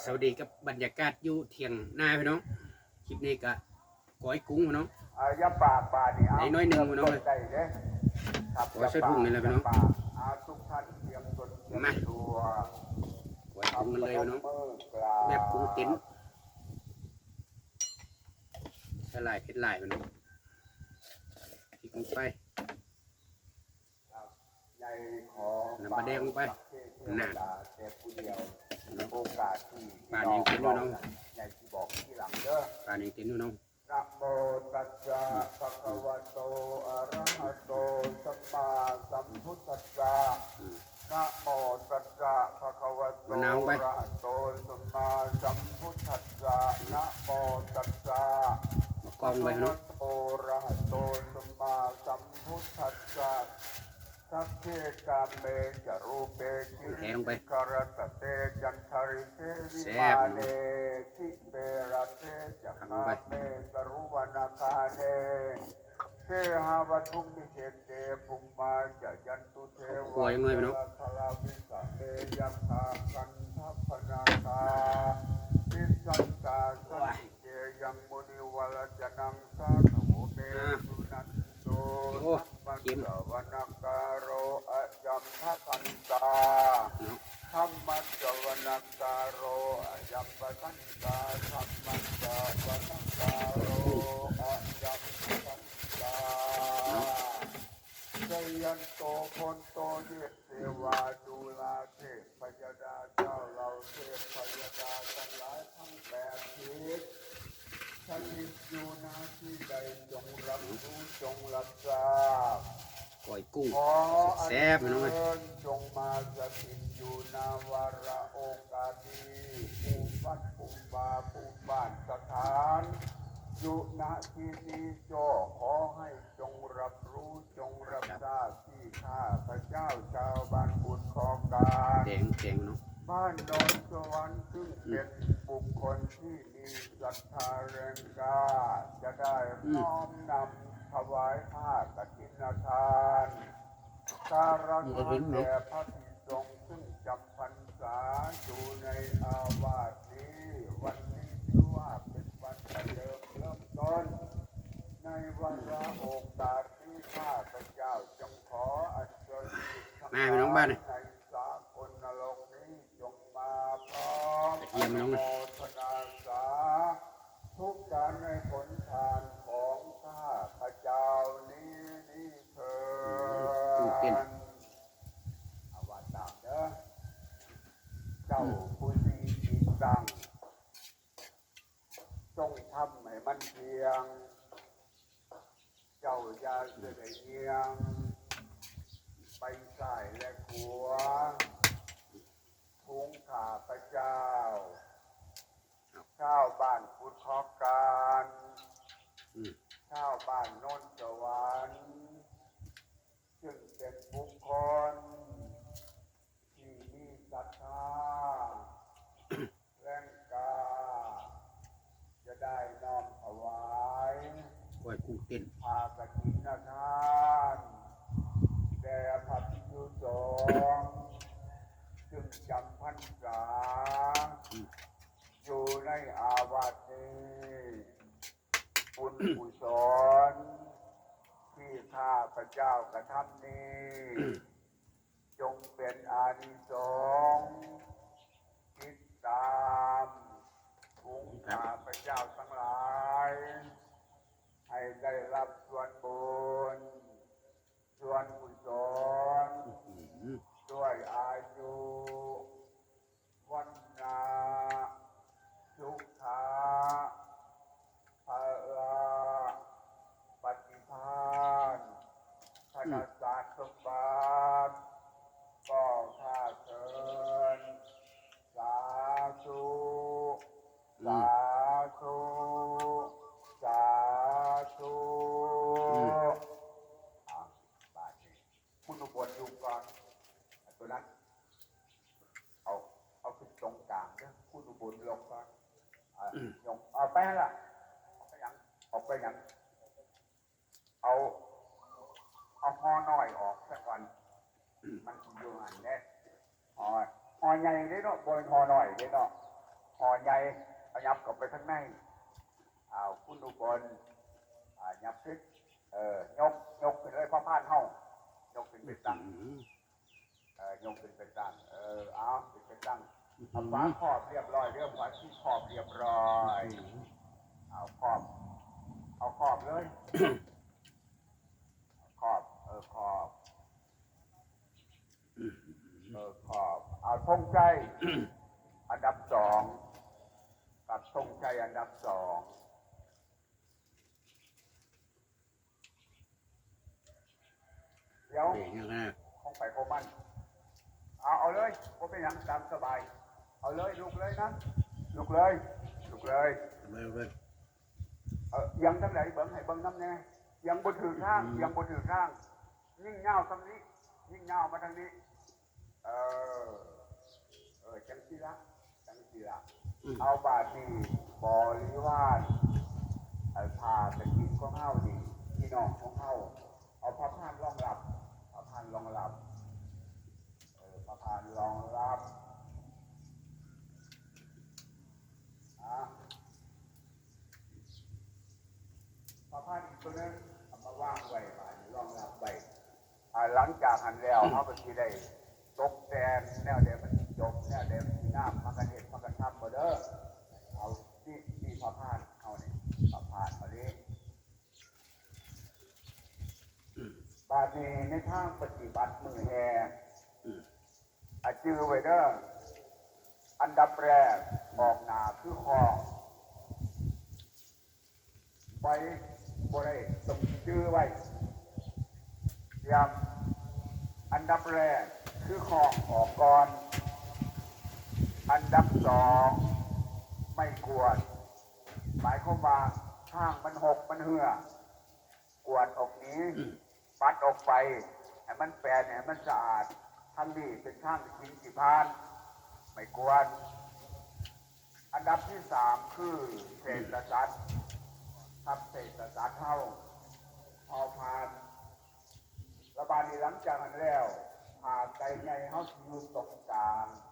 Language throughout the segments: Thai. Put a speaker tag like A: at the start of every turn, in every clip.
A: สวัสดีกับบรรยากาศอยู่เที่ยงหน้าพี่น้อง คลิปนี้ก็ก้อยกุ้งพี่น้อง
B: อายาปากปานี่เอา
A: ไหนน้อยหนึ่งพี่น้อง
B: ต้ได้เด้ครับ
A: ขอใช้ถุงนี่แหละพี่น้อง
B: ปากเอาทุกท่านเตรียมตนเตรียม
A: มา
B: ตัว
A: ก้อยกุ้งกันเลยพี่น้อง
B: มือกลา
A: แบบกุ้งติ้นสลายเผ็ดหลายพี่น้องพริกลงไป
B: ใหญ่ของ
A: น้ำปลาแดงลงไป
B: น่ะ
A: น่ะ
B: แต่ผู้เดียว โอกาสที่
A: ปลาแดงกินด้วยน้อง
B: ใหญ่ที่บอกที่หลังเด้อ
A: ปลาเนียงติ้นพี่น้อง
B: นะโมตัสสะภะคะวะโตอะระหะโตสัมมาสัมพุทธัสสะนะโมตัสสะภะคะวะโตอะระหะโตสัมมาสัมพุทธัสสะนะโมตัสสะ
A: กองไปพี่น้อง
B: ภะโอระหะโตสัมมาสัมพุทธัสสะ สัพเพกามเมจะรูปเปกิ
A: แทงลงไป
B: กรตเตจันทริเทวิ
A: แซ่
B: มา
A: บ
B: เนทิเประเทจักขาเมกรุวนาคาเนเทหาวัตุมิเชเตปุมมาจะยันตุเทว
A: กลัวยังไงพี่น้อง
B: พลาวิสะเตยัคขาคันทัพพนาคาปิสันตาสันติเจยังมุนิวลจนังสาธุเมสุนันโต
A: โอ้
B: ปัญ
A: เค็ม
B: จวนาการโรอะยัมภคันตา
A: พี่น้อง
B: ธรรมัสสวนาการโรอะยัมปคันตาธรรมัสสวนาการโรอะยัมปคันตา เจยันโตคนโตเยเทวาดูลาเทพพยดาเจ้าเราเทพพยดาทั้งหลายทั้งแปดทิศสถิตอยู่หนาที่ใดจงรับรู้จงรับทราบ
A: ก้อยกุ้ง
B: ขออัญ
A: แซ่บๆพี่น้องเอ้ย
B: เชิญจงมาสถิตอยู่นาวาระโอกาสนี้ปูวัดปูบาปูบ้านสถาน อยู่ณที่นี้จอขอให้จงรับรู้จงรับทราบที่ข้าพระเจ้าชาวบ้านบุญของการ
A: แดงแดงพี่น้อง
B: บ้านดอนสวรรค์ซึ่งเป็นบุคคลที่มีศรัทธาแรงกล้าจะได้น้อมนำถวายผ้ากฐินทานการักษาแด่พระภิกษุสงฆ์ซึ่งจำพรรษาอยู่ในอาวาสนี้วันนี้ถือว่าเป็นวันประเดิมเริ่มต้น ในวันละโอกาสที่ข้าพระเจ้าจงขออัญเชิญทั้
A: มาพี่น้องบ้านนี่
B: ในสากลนรกนี้จงมาพร้อม
A: กระเทียมน้อง
B: โมทนาสาทุกการในผลทานของข้าพระเจ้านี้นี่เถิ
A: ตื่นเต้น
B: ดอาว่าตามเด้อเจ้าผู้ที่จิตดังจงทำให้มันเพียง เจ้าอย่าเสด็จเอียง ไปซ้ายและขวาพุงข้าพระเจ้าชาวบ้านพุทธอกการ
A: อืม
B: ชาวบ้านโนนสวรรค์ซึ่งเป็นบุคคล ที่มีศรัทธา แรงกล้าจะได้น้อมถวาย
A: ก้อยกุ้งเต้น
B: พากฐินทานแด่พระภิกษุสงฆ์ จำพรรษา
A: อ
B: ยู่ในอาวาสนี้บุญกุศลที่ข้าพระเจ้ากระทำนี้ จงเป็นอานิสงส์คิดตามภูงข้าพระเจ้าทั้งหลาย ให้ได้รับส่วนบุญ mm. ใหญ่ได้เนาะบนหอหน้อยได้เนาะห่อใหญ่เอายับกลับไปข้างในเอาวคุณอุบลอ่ายับขึ้นเออยกยกขึ้นเลยพ่อพานเฮายกขึ้นเป็นตั้งเออยกขึ้นเป็นตั้งเออเอาขึ้นเป็นตั้งเอาฝาครอบเรียบร้อยเรื่องฝาที่ครอบเรียบร้อยเอาครอบ เอาครอบเลยครอบเออครอบ เออขอบ เอาธงใจอันดับสองกับธงใจอันดับสองเดี๋ยว
A: เด็กยังไง
B: คงไปโคมันเอาเอาเลยผมเป็นอย่างตามสบาย เอาเลยลุกเลยนะลุกเลยลุกเลย
A: เบิ่งเบิ่ง
B: เออยังทั้งไหนเบิ้งให้เบิ้งน้ำแน่ยังบนถือข้าง
A: อืม
B: ยังบนถือข้างยิ่งเงาทางนี้ ยิ่งเงามาทางนี้ เออเออจังสีละจังสีละ
A: อืม
B: เอาบาทนี่บริวารเอาพาตะกินของเฮาดีพี่น้องของเฮาเอาพระพานรองรับพระพานรองรับเออพระพานรองรับอะพระพานอีกตัวหนึงเอามาว่างไว้บาทนี่รองรับไว้อ่าหลังจากหันแล้วเขาก็สิได้ตกแต่งแนวเดียวมั กกันทำบ่เด้อเอาที่ที่พระพานเอาเนี่ยพระพานมานี้บาดนี้ในทางปฏิบัติมือแห่อาจือไว้เด้ออันดับแรกออกหนาคือคองไว้บ่ได้ต้องจื้อไว้ยำอันดับแรกคือคองออกก่อน อันดับสองไม่กวดหมายความว่าข้างมันหกมันเหือกวดออกนี้ ปัดออกไปให้มันแปลนให้มันสะอาดทางนี้เป็นทางกินสิพาน ไม่กวนอันดับที่สามคือเศษสัตว์ทับเศษสัตว์เท่าพอพานระบาดนี้หลังจากนั้นแล้วผ่าไก่ในเฮาสิอยู่ตรงกลางครับ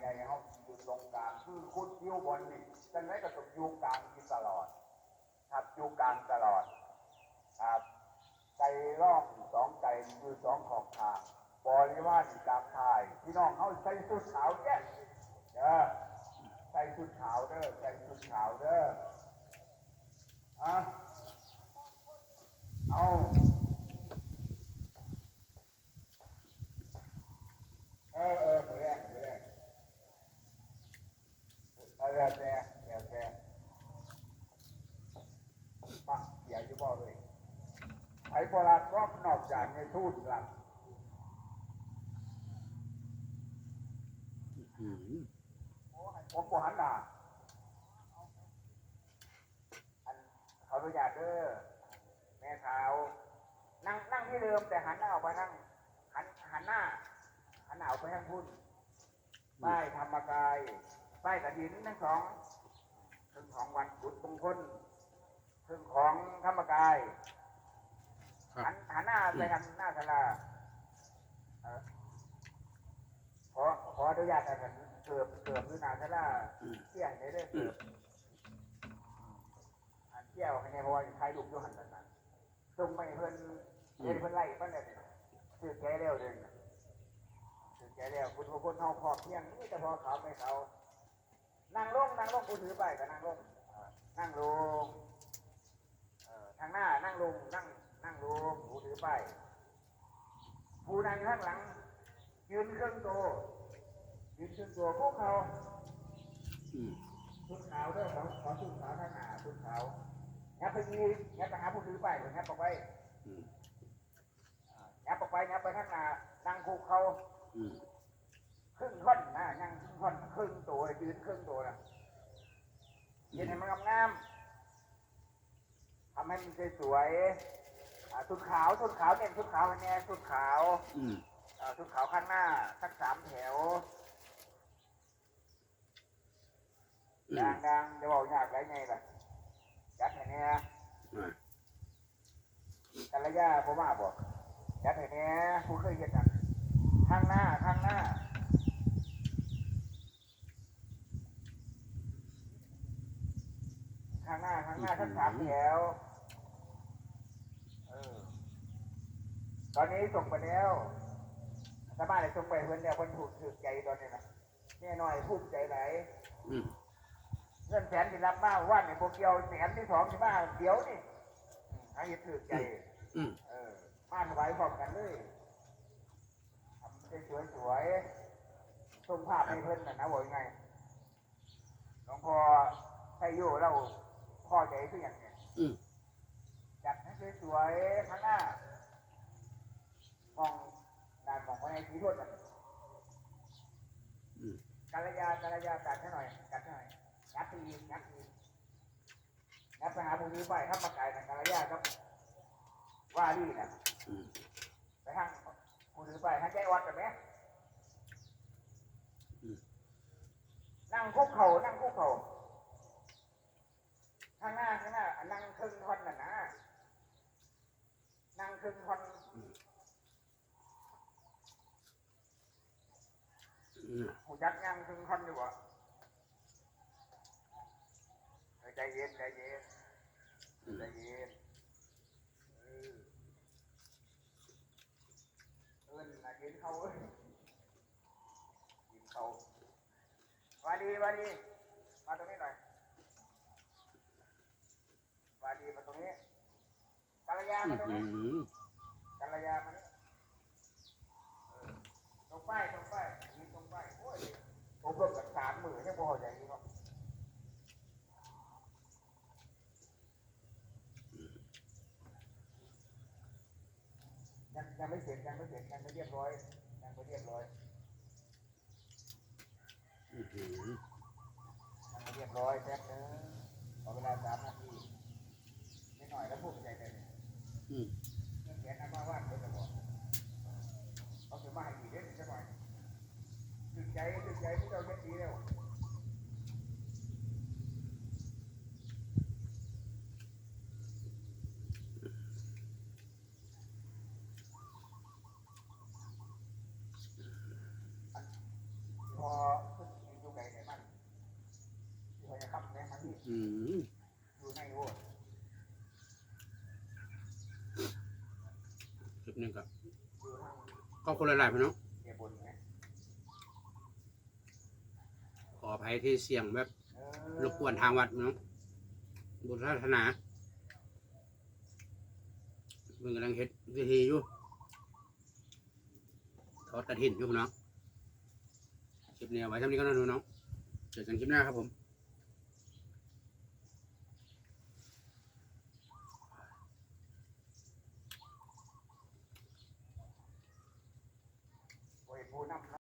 B: ไก่เฮาอยู่ตรงกลางคือคุดยิ้วบนนี่จังไรก็ต้องอยู่กลางอยู่ตลอด ครับอยู่กลางตลอดครับไก่ร่องสองไก่คือสองขอบทางบริวารกตามทายพี่น้องเขาใส่ชุดขาวแก่เด้อใส่ชุดขาวเด้อใส่ชุดขาวเด้ออะเอาเออเออมือแรกมือแรกเอาแล้วแต่แล้วแต่ปะเสียอยู่บ่เลย ไอ้โบราณรอบนอก จากในทูตหลัก
A: อืม
B: ผมก็หันหน้าอันเขาอนุญาตเด้อแม่เท้านั่งนั่งที่เดิมแต่หันหน้าออกไปทางหันหันหน้า หันหน้าออกไปทางพุ่นป้ายธรรมกายป้ายกระถินทั้งสองทั้งของวันบุตรมงคลทั้งของธรรมกาย หันหันหน้าไปทางหน้าศาลาเอ่อขอขออนุญาตนะครับเกือบเกือบหรือหนาศาลาเที่ยงได้เลยเกือบอันเที่ยวให้ในพอยถ่ายรูปอยู่หันนั่นนะส่งไปให้เพิ่นเห็นเพิ่นไล่เพิ่นเนี่ยซื้อแก้เร็วเด้งซื้อแก้เร็วคุณพวกคนเฮาพอเที่ยงนี่แต่พอเขาไม่เขานั่งลงนั่งลงกูถือไปก็นั่งลงเออนั่งลงเอ่อทางหน้านั่งลงนั่ง นั่งลงผู้ถือป้ายผู้นั่งข้างหลัง ยืนเครื่องโตวยืนเครื่องโตวพวกเขา
A: อืม
B: ชุดขาวเด้อขอขอชุดขาวข้างหน้าชุดขาวงับไปยีงับไปหาผู้ถือป้ายงับออกไป
A: อืม
B: อ่างับออกไปงับไปข้างหน้านั่งคุกเขา
A: อืม
B: ครึ่งท่อนนะนั่งครึ่งท่อนครึ่งตัวยืนครึ่งตัวนะยืนให้มันงามๆทำให้มันสวยๆ ชุดขาวชุดขาวเนี่ยชุดขาวคะแนนชุดขาวชุดขาวข้างหน้าสักสามแถวดังดังจะบอกยากไรไงล่ะยัดแถวเนี้ย
A: อ่า
B: กัลยาพ่มาบอกยัดแถวเนี้ยผู้เคยเห็นกันข้างหน้าข้างหน้าข้างหน้าข้างหน้าสักสามแถว อนนี้ส่งไปแล้วสามารถส่งไปเพื่อนเนี่ยคนถูกถือใจตอนนี้นะแน่หน่อยภูมิใจไหลาย
A: อืม
B: เงินแสนที่รับมาว่าในโปรเกียวแสนที่สองที่มาเดี๋ยวนี่อืมให้ถือใจ
A: อืม
B: เออมาถวายพร้อมกันเลยทำได้สวยสวยๆส่งภาพให้เพื่อนนะนะบอกยังไงหลวงพ่อให้โยเราพ่อใจคืออย่างเนี้ย
A: อืม
B: จัดให้สวยๆข้างหน้า มองด้านมองไปในสีทวดกัน
A: อืม
B: กัลยากัลยากัดให้หน่อยกัดให้หน่อยงัดทีงัดทีงัดไปหาพวกนี้ไปถ้ามาไก่นะกัลยาครับ ว่าดีนะ
A: อืม
B: ไปทางกูถือไปทางใจวัดกันไหมนั่งคุกเข่านั่งคุกเข่าข้างหน้าข้างหน้าอะนั่งครึ่งท่อนน่ะนะนั่งครึ่งท่อน
A: อืม
B: หูยักยังครึ่งท่อนอยู่วะเออใจเย็นใจเย็น
A: อืม
B: ใจเย็นเออเอิ้นนะกินเขาเอ้ยกินเขาวาดีวาดีมาตรงนี้หน่อยวาดีมาตรงนี้กัลยา
A: อื
B: มามตรง
A: อื
B: นี้
A: ม
B: กัลยามานี่เออตรงป้ายตรง พอใจอยู่เนาะยังยังไม่เสร็จยังไม่เสร็จยังไม่เรียบร้อยยังไม่เรียบร้อย
A: อืมอืม
B: ยังไม่เรียบร้อยแป๊บนึงขอเวลาสามนาทีนิดหน่อยแล้วพูดใจเลย
A: อืม
B: เรื่องแกนำมาว่าเขาจะบอกเขาจะมาให้ดีเด่นจะหน่อยตึกใจตึกใจที่เราเช็ดดีแล้วพอขึ้นอยู่ไกลไหนมันอยู่ไกลครับแม่มันนี่
A: อืม
B: อยู่ในโว้ย
A: คลิป นี้ก็ก็คนละหลายพี่น้อง
B: เนไง
A: ขออภัยที่เสียงแบบรบกวนทางวัดพี่น้องบุตรศาสนาเพิ่งกำลังเฮ็ดวิธีอยู่ทอดกระถินอยู่พี่น้องคลิปนี้เอาไว้เท่านี้ก็นะพี่น้องเจอกันคลิปหน้าครับผม